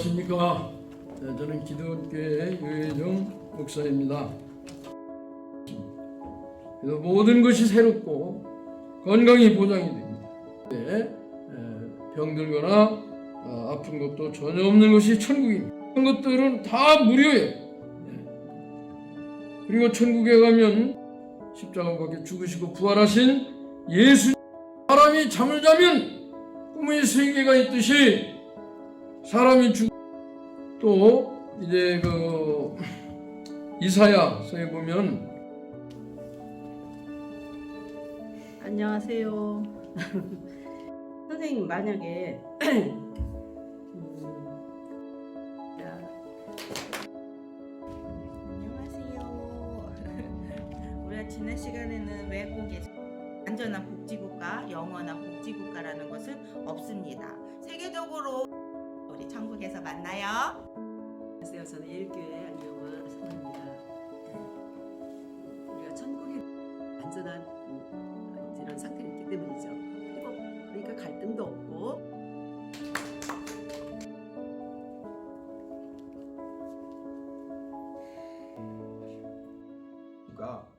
안녕하십니까. 네, 저는 기도교회 유혜정 목사입니다. 그래서 모든 것이 새롭고 건강이 보장이 됩니다. 네, 에, 병들거나 어, 아픈 것도 전혀 없는 것이 천국입니다. 그런 것들은 다 무료예요. 네. 그리고 천국에 가면 십자가 밖에 죽으시고 부활하신 예수 사람이 잠을 자면 꿈의 세계가 있듯이 사람이 죽또 이제 그 이사야서에 보면 안녕하세요. 선생님 만약에 음, 자, 안녕하세요. 우리가 지난 시간에는 외국에 안전한 복지국가, 영원한 복지국가라는 것은 없습니다. 세계적으로 방송에서 만나요. 안녕하세요. 저는 예일교회 안영화 성입니다. 네. 우리가 천국이 완전한 이런 상태 있기 때문이죠. 그리고 그러니까 갈등도 없고 가